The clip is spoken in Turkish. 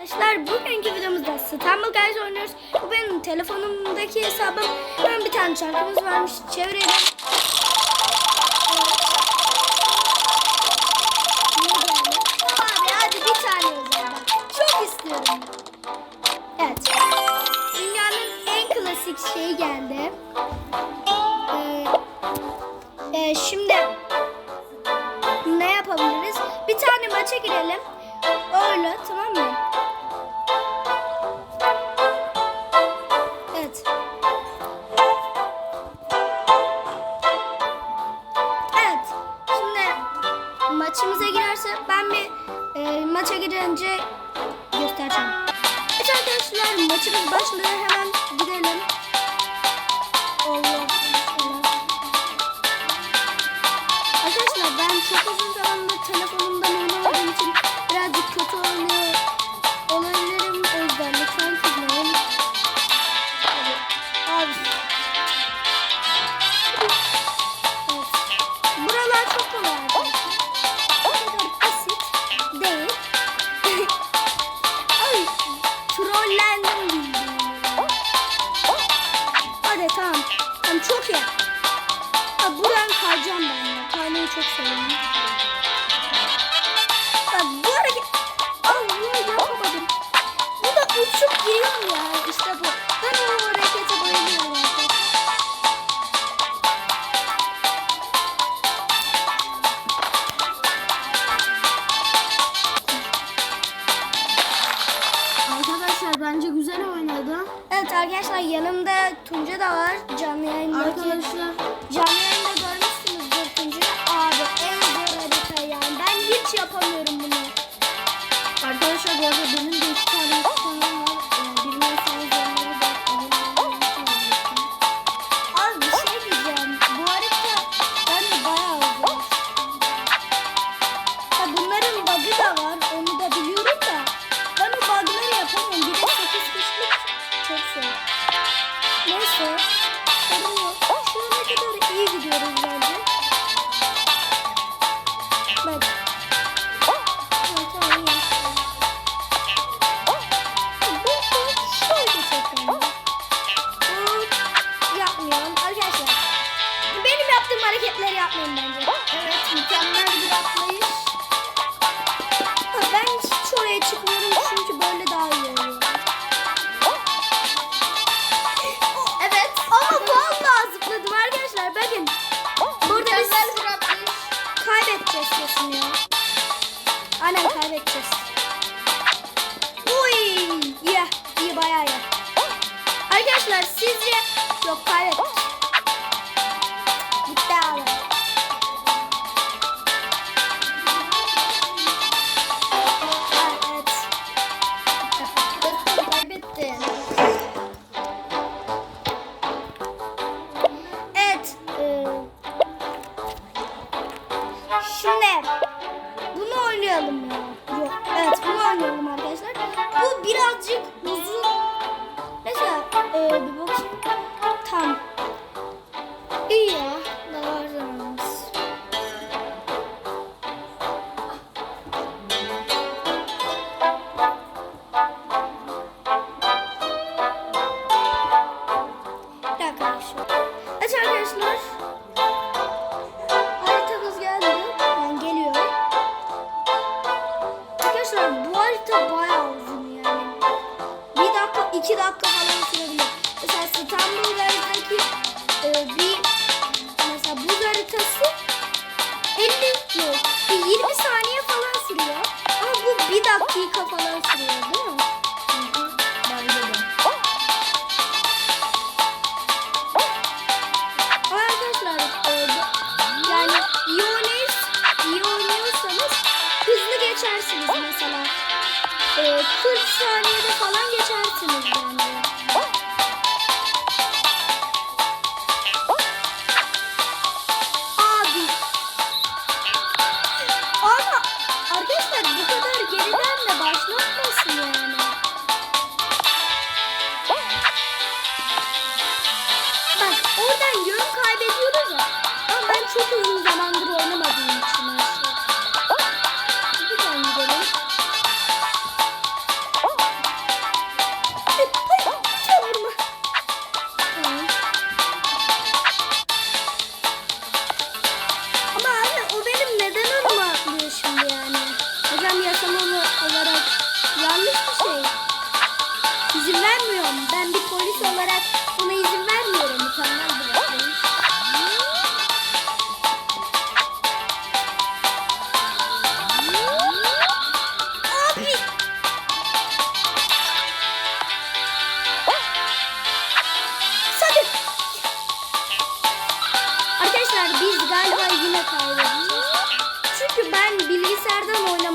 Arkadaşlar bugünkü videomuzda İstanbul Guys oynuyoruz. Bu benim telefonumdaki hesabım. Ben bir tane şarkımız varmış. Çevirelim. Abi hadi bir tane yazalım. Çok istiyorum. Evet. Dünyanın en klasik şeyi geldi. Ee, e, şimdi ne yapabiliriz? Bir tane maça girelim. Öyle tamam mı? Evet. Evet. Şimdi maçımıza girerse ben bir e, maça girince göstereceğim. Evet arkadaşlar maçımız başladı. Hemen İyi. Ha, buradan kayacağım ben ya. Kaymayı çok seviyorum. Bak bu hareket... Allah yapamadım. Bu da uçup giriyor ya. İşte bu. Ben o harekete bayılıyorum. Arkadaşlar bence güzel oynadı. Evet arkadaşlar yanımda Tunca da var. Canlı yayındaki. Arkadaşlar Canlı yayında yapmayın bence. Evet mükemmel bir atlayış. Ha, Ben hiç oraya çıkmıyorum çünkü böyle daha iyi oluyor. Evet ama vallahi zıpladım arkadaşlar bakın. Burada biz Mükemmel bir atlayış. kaybedeceğiz kesin ya. Aynen kaybedeceğiz. Uy, iyi, iyi bayağı iyi. Arkadaşlar sizce yok kaybettik. 開か3 saniyede falan geçersiniz bence. Vámonos.